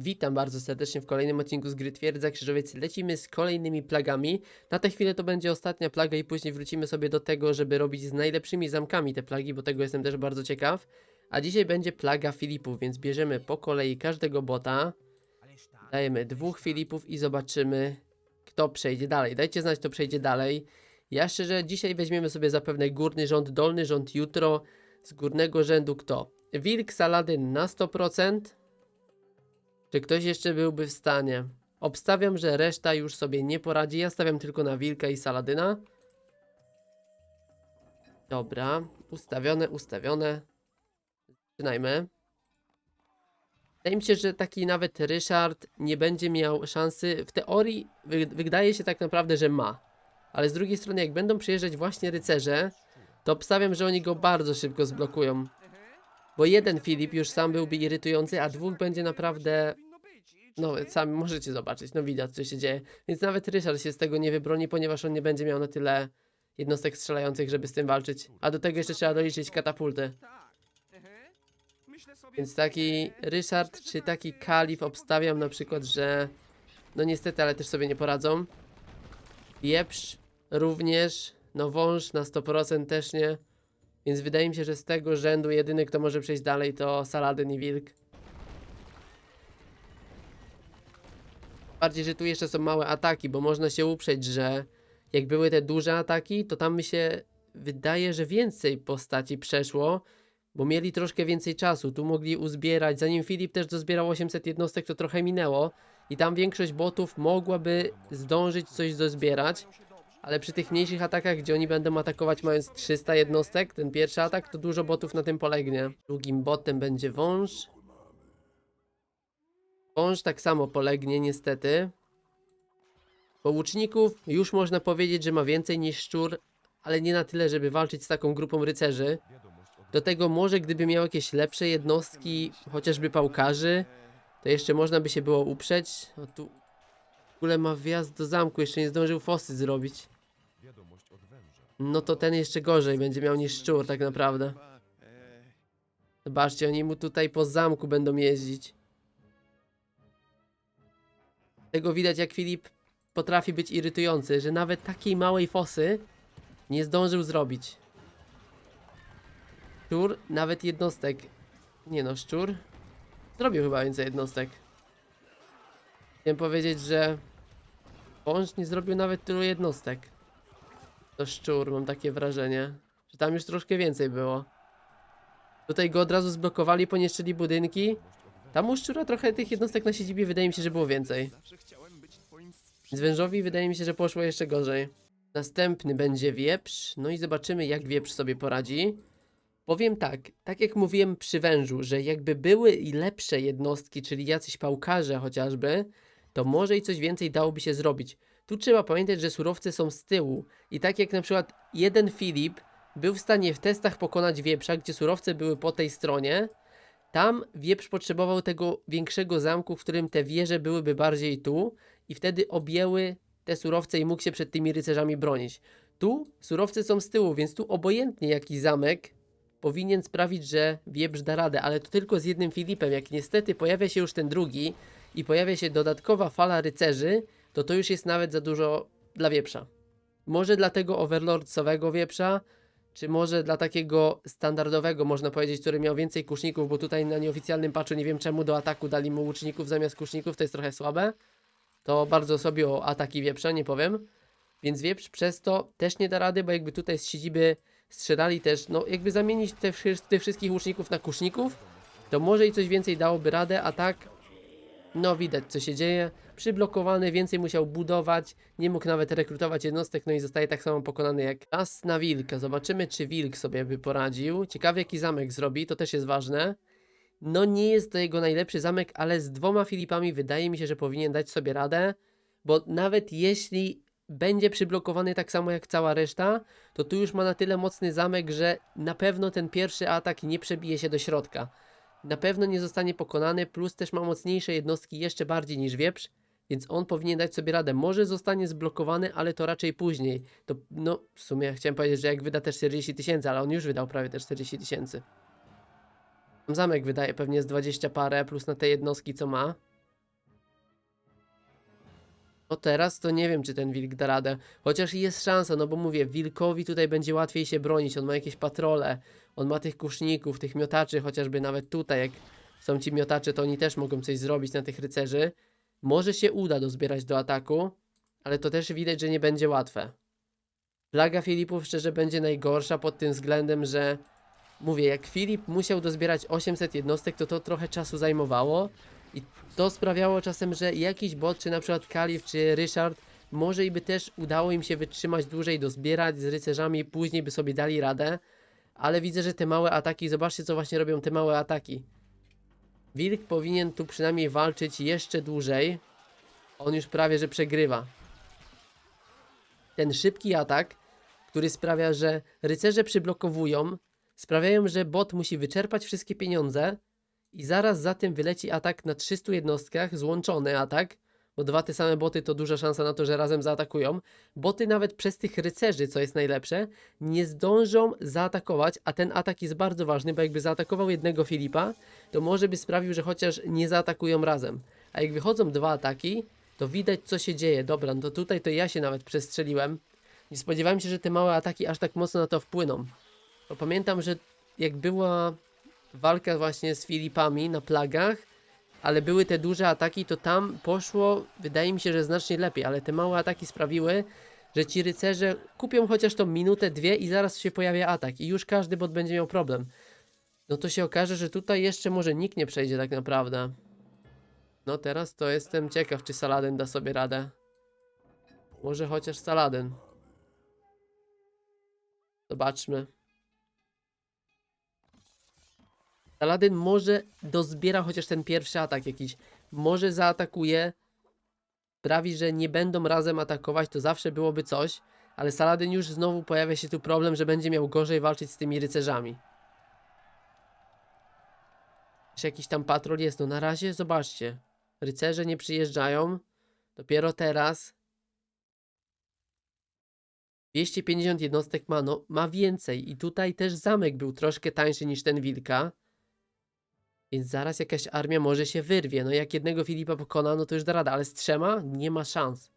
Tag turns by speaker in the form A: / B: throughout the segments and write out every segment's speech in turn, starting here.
A: Witam bardzo serdecznie w kolejnym odcinku z gry Twierdza Krzyżowiec. Lecimy z kolejnymi plagami. Na tę chwilę to będzie ostatnia plaga i później wrócimy sobie do tego, żeby robić z najlepszymi zamkami te plagi, bo tego jestem też bardzo ciekaw. A dzisiaj będzie plaga Filipów, więc bierzemy po kolei każdego bota. Dajemy dwóch Filipów i zobaczymy, kto przejdzie dalej. Dajcie znać, kto przejdzie dalej. Ja szczerze, dzisiaj weźmiemy sobie zapewne górny rząd, dolny rząd jutro. Z górnego rzędu kto? Wilk Saladyn na 100%. Czy ktoś jeszcze byłby w stanie? Obstawiam, że reszta już sobie nie poradzi. Ja stawiam tylko na Wilka i Saladyna. Dobra, ustawione, ustawione. Zaczynajmy. Wydaje mi się, że taki nawet Ryszard nie będzie miał szansy. W teorii wy wydaje się tak naprawdę, że ma. Ale z drugiej strony, jak będą przyjeżdżać właśnie rycerze, to obstawiam, że oni go bardzo szybko zblokują. Bo jeden Filip już sam byłby irytujący, a dwóch będzie naprawdę. No, sami możecie zobaczyć, no widać, co się dzieje. Więc nawet Ryszard się z tego nie wybroni, ponieważ on nie będzie miał na tyle jednostek strzelających, żeby z tym walczyć. A do tego jeszcze trzeba doliczyć katapulty. Więc taki Ryszard czy taki Kalif obstawiam na przykład, że. No niestety, ale też sobie nie poradzą. Wieprz również. No wąż na 100% też nie. Więc wydaje mi się, że z tego rzędu jedyny, kto może przejść dalej, to Saladyn i Wilk. Bardziej, że tu jeszcze są małe ataki, bo można się uprzeć, że jak były te duże ataki, to tam mi się wydaje, że więcej postaci przeszło, bo mieli troszkę więcej czasu. Tu mogli uzbierać, zanim Filip też dozbierał 800 jednostek, to trochę minęło. I tam większość botów mogłaby zdążyć coś dozbierać. Ale przy tych mniejszych atakach, gdzie oni będą atakować mając 300 jednostek, ten pierwszy atak, to dużo botów na tym polegnie. Drugim botem będzie wąż. Wąż tak samo polegnie niestety. Bo łuczników już można powiedzieć, że ma więcej niż szczur, ale nie na tyle, żeby walczyć z taką grupą rycerzy. Do tego może gdyby miał jakieś lepsze jednostki, chociażby pałkarzy, to jeszcze można by się było uprzeć. O tu w ogóle ma wjazd do zamku, jeszcze nie zdążył fosy zrobić. No to ten jeszcze gorzej będzie miał niż szczur tak naprawdę. Zobaczcie, oni mu tutaj po zamku będą jeździć. Tego widać jak Filip potrafi być irytujący, że nawet takiej małej fosy nie zdążył zrobić. Szczur, nawet jednostek. Nie no, szczur zrobił chyba więcej jednostek. Chciałem powiedzieć, że wąż nie zrobił nawet tylu jednostek. To szczur, mam takie wrażenie, że tam już troszkę więcej było. Tutaj go od razu zblokowali, poniszczyli budynki. Tam u szczura trochę tych jednostek na siedzibie wydaje mi się, że było więcej. Z wężowi wydaje mi się, że poszło jeszcze gorzej. Następny będzie wieprz, no i zobaczymy jak wieprz sobie poradzi. Powiem tak, tak jak mówiłem przy wężu, że jakby były i lepsze jednostki, czyli jacyś pałkarze chociażby, to może i coś więcej dałoby się zrobić. Tu trzeba pamiętać, że surowce są z tyłu i tak jak na przykład jeden Filip był w stanie w testach pokonać wieprza, gdzie surowce były po tej stronie, tam wieprz potrzebował tego większego zamku, w którym te wieże byłyby bardziej tu i wtedy objęły te surowce i mógł się przed tymi rycerzami bronić. Tu surowce są z tyłu, więc tu obojętnie jaki zamek powinien sprawić, że wieprz da radę, ale to tylko z jednym Filipem. Jak niestety pojawia się już ten drugi i pojawia się dodatkowa fala rycerzy, to to już jest nawet za dużo dla wieprza. Może dla tego overlordsowego wieprza, czy może dla takiego standardowego, można powiedzieć, który miał więcej kuszników, bo tutaj na nieoficjalnym patchu nie wiem czemu do ataku dali mu łuczników zamiast kuszników, to jest trochę słabe. To bardzo sobie o ataki wieprza, nie powiem. Więc wieprz przez to też nie da rady, bo jakby tutaj z siedziby strzelali też, no jakby zamienić te, tych wszystkich łuczników na kuszników, to może i coś więcej dałoby radę, a tak, no widać co się dzieje. Przyblokowany, więcej musiał budować, nie mógł nawet rekrutować jednostek, no i zostaje tak samo pokonany jak czas na wilka. Zobaczymy, czy wilk sobie by poradził. Ciekawe, jaki zamek zrobi, to też jest ważne. No nie jest to jego najlepszy zamek, ale z dwoma Filipami wydaje mi się, że powinien dać sobie radę, bo nawet jeśli będzie przyblokowany tak samo jak cała reszta, to tu już ma na tyle mocny zamek, że na pewno ten pierwszy atak nie przebije się do środka. Na pewno nie zostanie pokonany, plus też ma mocniejsze jednostki jeszcze bardziej niż wieprz, więc on powinien dać sobie radę. Może zostanie zblokowany, ale to raczej później. To no, w sumie chciałem powiedzieć, że jak wyda też 40 tysięcy, ale on już wydał prawie te 40 tysięcy. Zamek wydaje pewnie z 20 parę, plus na te jednostki co ma. No teraz to nie wiem, czy ten wilk da radę. Chociaż jest szansa, no bo mówię, wilkowi tutaj będzie łatwiej się bronić. On ma jakieś patrole, on ma tych kuszników, tych miotaczy, chociażby nawet tutaj, jak są ci miotacze, to oni też mogą coś zrobić na tych rycerzy. Może się uda dozbierać do ataku, ale to też widać, że nie będzie łatwe. Plaga Filipów szczerze będzie najgorsza pod tym względem, że mówię, jak Filip musiał dozbierać 800 jednostek, to to trochę czasu zajmowało i to sprawiało czasem, że jakiś bot, czy na przykład Kalif, czy Ryszard, może i by też udało im się wytrzymać dłużej, dozbierać z rycerzami, później by sobie dali radę, ale widzę, że te małe ataki, zobaczcie co właśnie robią te małe ataki. Wilk powinien tu przynajmniej walczyć jeszcze dłużej. On już prawie, że przegrywa. Ten szybki atak, który sprawia, że rycerze przyblokowują, sprawiają, że bot musi wyczerpać wszystkie pieniądze i zaraz za tym wyleci atak na 300 jednostkach, złączony atak, bo dwa te same boty to duża szansa na to, że razem zaatakują. Boty nawet przez tych rycerzy, co jest najlepsze, nie zdążą zaatakować, a ten atak jest bardzo ważny, bo jakby zaatakował jednego Filipa, to może by sprawił, że chociaż nie zaatakują razem. A jak wychodzą dwa ataki, to widać co się dzieje. Dobra, no to tutaj to ja się nawet przestrzeliłem. Nie spodziewałem się, że te małe ataki aż tak mocno na to wpłyną. Bo pamiętam, że jak była walka właśnie z Filipami na plagach, ale były te duże ataki, to tam poszło, wydaje mi się, że znacznie lepiej, ale te małe ataki sprawiły, że ci rycerze kupią chociaż tą minutę, dwie i zaraz się pojawia atak i już każdy bot będzie miał problem. No to się okaże, że tutaj jeszcze może nikt nie przejdzie tak naprawdę. No teraz to jestem ciekaw, czy Saladin da sobie radę. Może chociaż Saladin. Zobaczmy. Saladin może dozbiera chociaż ten pierwszy atak jakiś. Może zaatakuje. Sprawi, że nie będą razem atakować, to zawsze byłoby coś. Ale Saladin już znowu pojawia się tu problem, że będzie miał gorzej walczyć z tymi rycerzami. Czy jakiś tam patrol jest? No na razie zobaczcie. Rycerze nie przyjeżdżają. Dopiero teraz. 250 jednostek ma, no ma więcej. I tutaj też zamek był troszkę tańszy niż ten wilka. Więc zaraz jakaś armia może się wyrwie. No jak jednego Filipa pokona, no to już da rada, ale z trzema nie ma szans.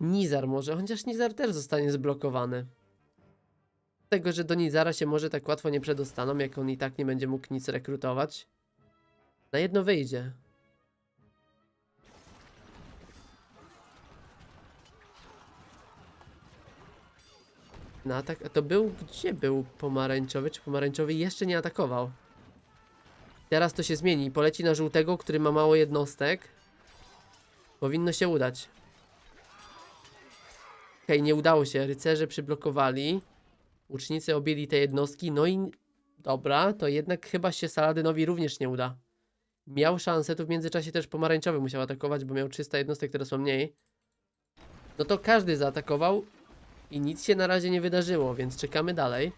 A: Nizar może, chociaż Nizar też zostanie zblokowany. Tego, że do Nizara się może tak łatwo nie przedostaną, jak on i tak nie będzie mógł nic rekrutować. Na jedno wyjdzie. Na atak, to był, gdzie był pomarańczowy, czy pomarańczowy jeszcze nie atakował? Teraz to się zmieni. Poleci na żółtego, który ma mało jednostek. Powinno się udać. Okej, nie udało się. Rycerze przyblokowali. Łucznicy objęli te jednostki. No i dobra, to jednak chyba się Saladynowi również nie uda. Miał szansę, tu w międzyczasie też pomarańczowy musiał atakować, bo miał 300 jednostek, teraz ma mniej. No to każdy zaatakował i nic się na razie nie wydarzyło, więc czekamy dalej.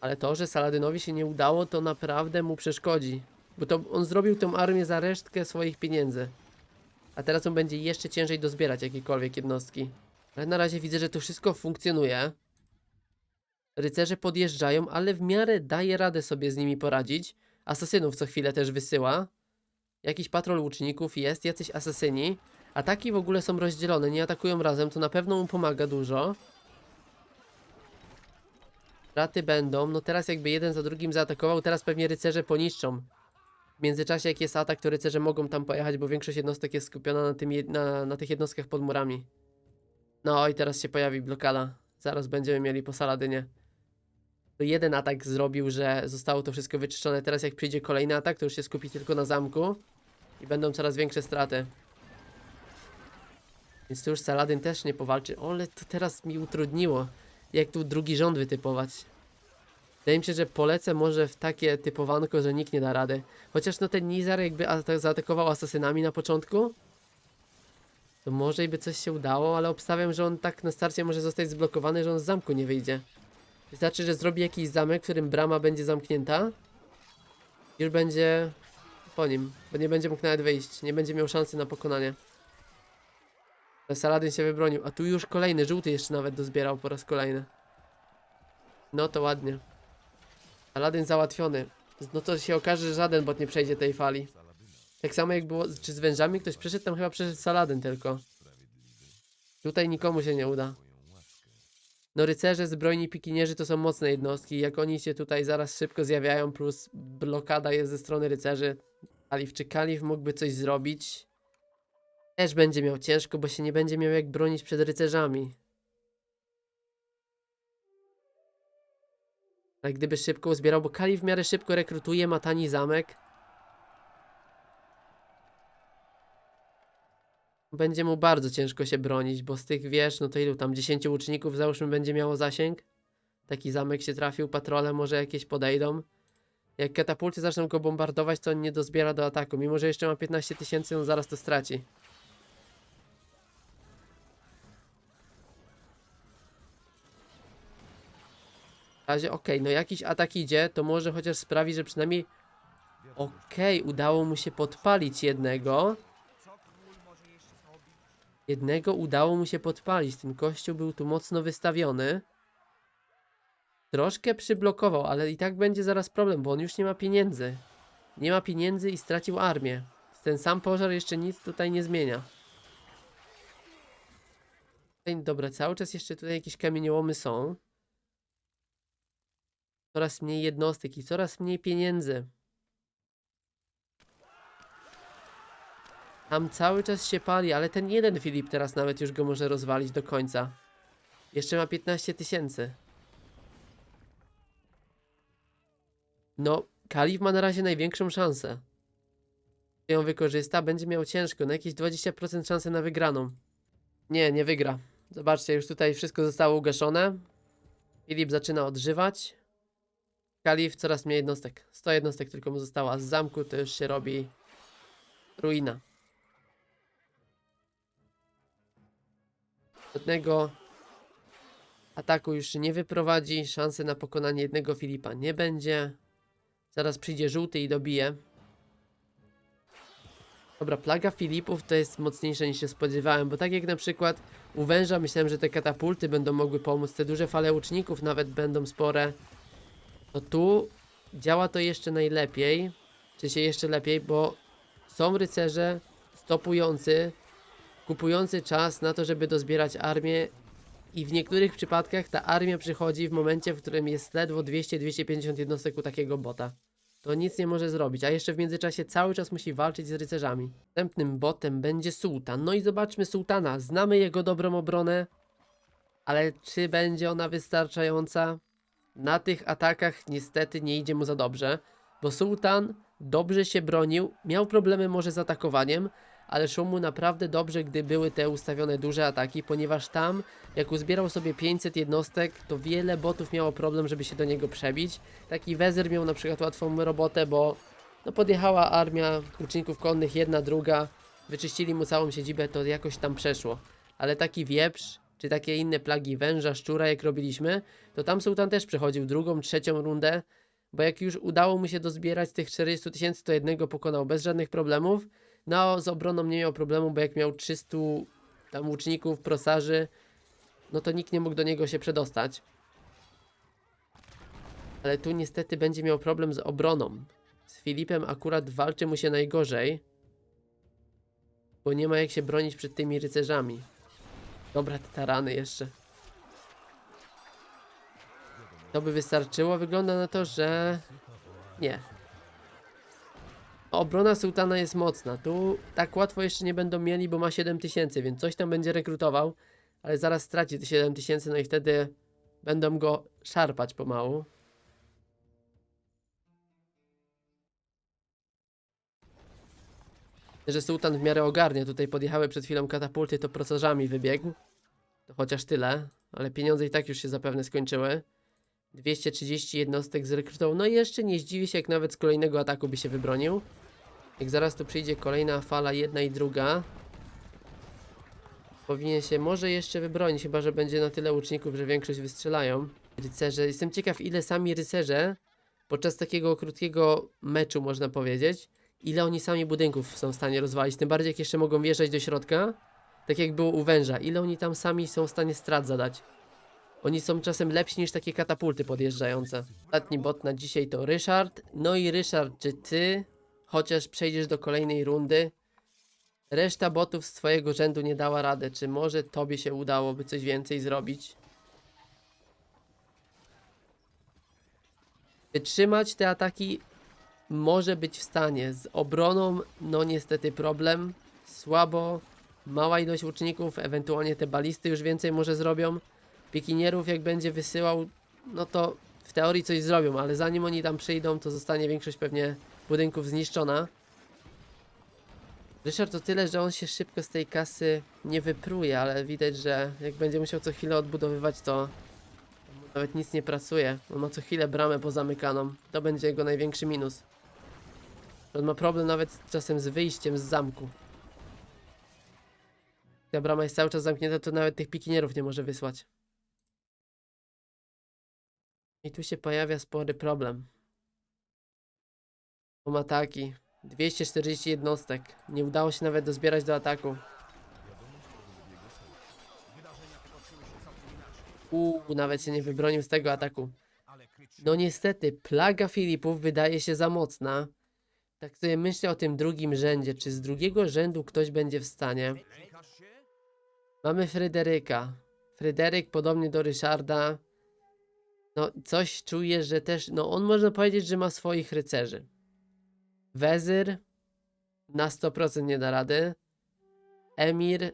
A: Ale to, że Saladynowi się nie udało, to naprawdę mu przeszkodzi. Bo to on zrobił tą armię za resztkę swoich pieniędzy. A teraz on będzie jeszcze ciężej dozbierać jakiekolwiek jednostki. Ale na razie widzę, że to wszystko funkcjonuje. Rycerze podjeżdżają, ale w miarę daje radę sobie z nimi poradzić. Asasynów co chwilę też wysyła. Jakiś patrol łuczników jest, jacyś asasyni. Ataki w ogóle są rozdzielone, nie atakują razem, to na pewno mu pomaga dużo. Straty będą. No teraz jakby jeden za drugim zaatakował, teraz pewnie rycerze poniszczą. W międzyczasie jak jest atak, to rycerze mogą tam pojechać, bo większość jednostek jest skupiona na, tym, na, na tych jednostkach pod murami. No i teraz się pojawi blokada. Zaraz będziemy mieli po Saladynie. To jeden atak zrobił, że zostało to wszystko wyczyszczone. Teraz jak przyjdzie kolejny atak, to już się skupi tylko na zamku. I będą coraz większe straty. Więc tu już Saladyn też nie powalczy. O, ale to teraz mi utrudniło. Jak tu drugi rząd wytypować. Wydaje mi się, że polecę może w takie typowanko, że nikt nie da rady. Chociaż no ten Nizar jakby ata- zaatakował asasynami na początku. To może i by coś się udało, ale obstawiam, że on tak na starcie może zostać zblokowany, że on z zamku nie wyjdzie. Wystarczy, że zrobi jakiś zamek, w którym brama będzie zamknięta. Już będzie po nim, bo nie będzie mógł nawet wyjść. Nie będzie miał szansy na pokonanie. Saladin się wybronił, a tu już kolejny, żółty jeszcze nawet dozbierał po raz kolejny. No to ładnie. Saladin załatwiony. No to się okaże, że żaden bot nie przejdzie tej fali. Tak samo jak było, czy z wężami ktoś przeszedł, tam chyba przeszedł Saladyn tylko. Tutaj nikomu się nie uda. No rycerze, zbrojni pikinierzy to są mocne jednostki. Jak oni się tutaj zaraz szybko zjawiają, plus blokada jest ze strony rycerzy. Kalif, czy Kalif mógłby coś zrobić? Też będzie miał ciężko, bo się nie będzie miał jak bronić przed rycerzami. Ale gdyby szybko uzbierał, bo Kalif w miarę szybko rekrutuje, ma tani zamek. Będzie mu bardzo ciężko się bronić, bo z tych wież, no to ilu tam, 10 łuczników załóżmy będzie miało zasięg? Taki zamek się trafił, patrole może jakieś podejdą. Jak katapulty zaczną go bombardować, to on nie dozbiera do ataku. Mimo, że jeszcze ma 15 tysięcy, on zaraz to straci. W razie, okej, no jakiś atak idzie, to może chociaż sprawi, że przynajmniej... Okej, udało mu się podpalić jednego. Jednego udało mu się podpalić. Ten kościół był tu mocno wystawiony. Troszkę przyblokował, ale i tak będzie zaraz problem, bo on już nie ma pieniędzy. Nie ma pieniędzy i stracił armię. Ten sam pożar jeszcze nic tutaj nie zmienia. Dobra, cały czas jeszcze tutaj jakieś kamieniołomy są. Coraz mniej jednostek i coraz mniej pieniędzy. Tam cały czas się pali, ale ten jeden Filip teraz nawet już go może rozwalić do końca. Jeszcze ma 15 tysięcy. No, Kalif ma na razie największą szansę. Jeśli ją wykorzysta, będzie miał ciężko, na jakieś 20% szansy na wygraną. Nie, nie wygra. Zobaczcie, już tutaj wszystko zostało ugaszone. Filip zaczyna odżywać. Kalif coraz mniej jednostek. 100 jednostek tylko mu zostało, a z zamku to już się robi ruina. Żadnego ataku już nie wyprowadzi. Szansy na pokonanie jednego Filipa nie będzie. Zaraz przyjdzie żółty i dobije. Dobra, plaga Filipów to jest mocniejsza niż się spodziewałem, bo tak jak na przykład u węża myślałem, że te katapulty będą mogły pomóc, te duże fale łuczników nawet będą spore. To tu działa to jeszcze najlepiej, czy się jeszcze lepiej, bo są rycerze stopujący, kupujący czas na to, żeby dozbierać armię i w niektórych przypadkach ta armia przychodzi w momencie, w którym jest ledwo 200-250 jednostek u takiego bota. To nic nie może zrobić, a jeszcze w międzyczasie cały czas musi walczyć z rycerzami. Następnym botem będzie sułtan. No i zobaczmy sułtana. Znamy jego dobrą obronę, ale czy będzie ona wystarczająca? Na tych atakach niestety nie idzie mu za dobrze, bo sułtan dobrze się bronił, miał problemy może z atakowaniem, ale szło mu naprawdę dobrze, gdy były te ustawione duże ataki, ponieważ tam, jak uzbierał sobie 500 jednostek, to wiele botów miało problem, żeby się do niego przebić. Taki wezer miał na przykład łatwą robotę, bo no podjechała armia łuczników konnych, jedna, druga, wyczyścili mu całą siedzibę, to jakoś tam przeszło. Ale taki wieprz, czy takie inne plagi węża, szczura, jak robiliśmy, to tam sułtan też przechodził drugą, trzecią rundę, bo jak już udało mu się dozbierać tych 400 tysięcy, to jednego pokonał bez żadnych problemów. No, z obroną nie miał problemu, bo jak miał 300 tam łuczników, prosarzy, no to nikt nie mógł do niego się przedostać. Ale tu niestety będzie miał problem z obroną. Z Filipem akurat walczy mu się najgorzej, bo nie ma jak się bronić przed tymi rycerzami. Dobra, te tarany jeszcze. To by wystarczyło. Wygląda na to, że nie. Obrona sułtana jest mocna. Tu tak łatwo jeszcze nie będą mieli, bo ma 7000, więc coś tam będzie rekrutował, ale zaraz straci te 7000, no i wtedy będą go szarpać pomału. Że sułtan w miarę ogarnie. Tutaj podjechały przed chwilą katapulty, to procarzami wybiegł. To chociaż tyle, ale pieniądze i tak już się zapewne skończyły. 230 jednostek zrekrutował. No i jeszcze nie zdziwi się, jak nawet z kolejnego ataku by się wybronił. Jak zaraz tu przyjdzie kolejna fala, jedna i druga. Powinien się może jeszcze wybronić, chyba że będzie na tyle łuczników, że większość wystrzelają. Rycerze, jestem ciekaw ile sami rycerze podczas takiego krótkiego meczu można powiedzieć, ile oni sami budynków są w stanie rozwalić, tym bardziej jak jeszcze mogą wjeżdżać do środka, tak jak było u węża, ile oni tam sami są w stanie strat zadać. Oni są czasem lepsi niż takie katapulty podjeżdżające. Ostatni bot na dzisiaj to Ryszard. No i Ryszard, czy ty chociaż przejdziesz do kolejnej rundy. Reszta botów z twojego rzędu nie dała rady. Czy może tobie się udałoby coś więcej zrobić? Wytrzymać te ataki może być w stanie. Z obroną, no niestety problem. Słabo, mała ilość łuczników, ewentualnie te balisty już więcej może zrobią. Piekinierów jak będzie wysyłał, no to w teorii coś zrobią, ale zanim oni tam przyjdą, to zostanie większość pewnie budynków zniszczona. Ryszard to tyle, że on się szybko z tej kasy nie wypruje, ale widać, że jak będzie musiał co chwilę odbudowywać, to nawet nic nie pracuje. On ma co chwilę bramę pozamykaną. To będzie jego największy minus. On ma problem nawet czasem z wyjściem z zamku. Ta brama jest cały czas zamknięta, to nawet tych pikinierów nie może wysłać. I tu się pojawia spory problem. Mam ataki. 240 jednostek. Nie udało się nawet dozbierać do ataku. Uuu, nawet się nie wybronił z tego ataku. No niestety, plaga Filipów wydaje się za mocna. Tak sobie myślę o tym drugim rzędzie. Czy z drugiego rzędu ktoś będzie w stanie? Mamy Fryderyka. Fryderyk podobnie do Ryszarda. No, coś czuję, że też. No, on można powiedzieć, że ma swoich rycerzy. Wezyr na 100% nie da rady. Emir.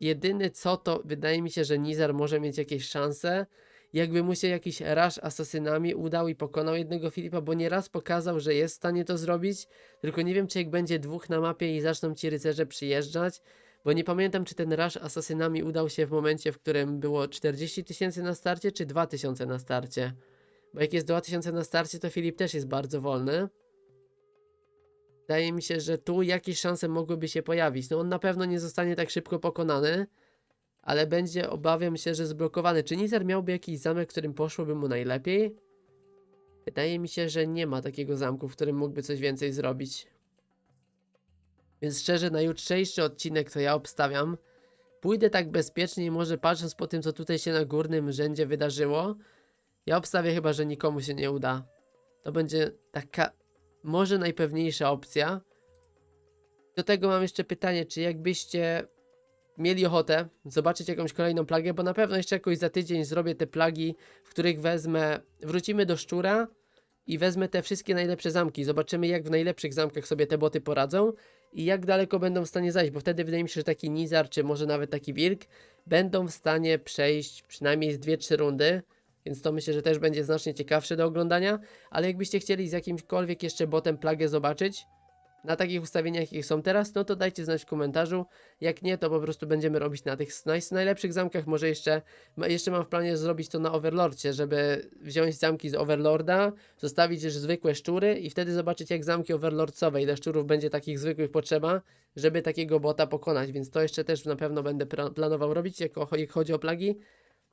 A: Jedyny co to wydaje mi się, że Nizar może mieć jakieś szanse. Jakby mu się jakiś raż asasynami udał i pokonał jednego Filipa, bo nieraz pokazał, że jest w stanie to zrobić. Tylko nie wiem, czy jak będzie dwóch na mapie i zaczną ci rycerze przyjeżdżać. Bo nie pamiętam, czy ten raż asasynami udał się w momencie, w którym było 40 tysięcy na starcie, czy 2000 na starcie. Bo jak jest 2000 na starcie, to Filip też jest bardzo wolny. Wydaje mi się, że tu jakieś szanse mogłyby się pojawić. No on na pewno nie zostanie tak szybko pokonany, ale będzie, obawiam się, że zblokowany. Czy Nizar miałby jakiś zamek, którym poszłoby mu najlepiej? Wydaje mi się, że nie ma takiego zamku, w którym mógłby coś więcej zrobić. Więc szczerze, na jutrzejszy odcinek to ja obstawiam. Pójdę tak bezpiecznie i może patrząc po tym, co tutaj się na górnym rzędzie wydarzyło, ja obstawię chyba, że nikomu się nie uda. To będzie taka może najpewniejsza opcja. Do tego mam jeszcze pytanie, czy jakbyście mieli ochotę zobaczyć jakąś kolejną plagę, bo na pewno jeszcze jakoś za tydzień zrobię te plagi, w których wezmę, wrócimy do szczura i wezmę te wszystkie najlepsze zamki. Zobaczymy jak w najlepszych zamkach sobie te boty poradzą i jak daleko będą w stanie zajść, bo wtedy wydaje mi się, że taki Nizar, czy może nawet taki Wilk będą w stanie przejść przynajmniej z 2-3 rundy. Więc to myślę, że też będzie znacznie ciekawsze do oglądania. Ale jakbyście chcieli z jakimkolwiek jeszcze botem plagę zobaczyć, na takich ustawieniach, jakich są teraz, no to dajcie znać w komentarzu. Jak nie, to po prostu będziemy robić na tych naj- najlepszych zamkach. Może jeszcze, jeszcze mam w planie zrobić to na Overlordzie, żeby wziąć zamki z Overlorda, zostawić już zwykłe szczury i wtedy zobaczyć jak zamki Overlordsowe, ile szczurów będzie takich zwykłych potrzeba, żeby takiego bota pokonać. Więc to jeszcze też na pewno będę planował robić, jako, jak chodzi o plagi.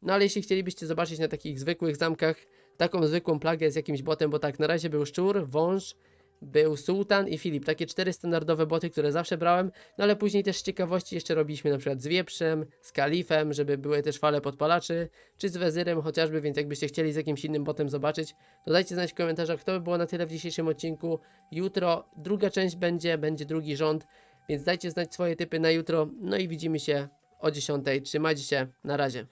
A: No ale jeśli chcielibyście zobaczyć na takich zwykłych zamkach taką zwykłą plagę z jakimś botem, bo tak na razie był szczur, wąż, był Sultan i Filip. Takie cztery standardowe boty, które zawsze brałem, no ale później też z ciekawości jeszcze robiliśmy na przykład z Wieprzem, z Kalifem, żeby były też fale podpalaczy, czy z Wezyrem chociażby, więc jakbyście chcieli z jakimś innym botem zobaczyć, to dajcie znać w komentarzach, to by było na tyle w dzisiejszym odcinku. Jutro druga część będzie, będzie drugi rząd, więc dajcie znać swoje typy na jutro, no i widzimy się o 10. Trzymajcie się, na razie.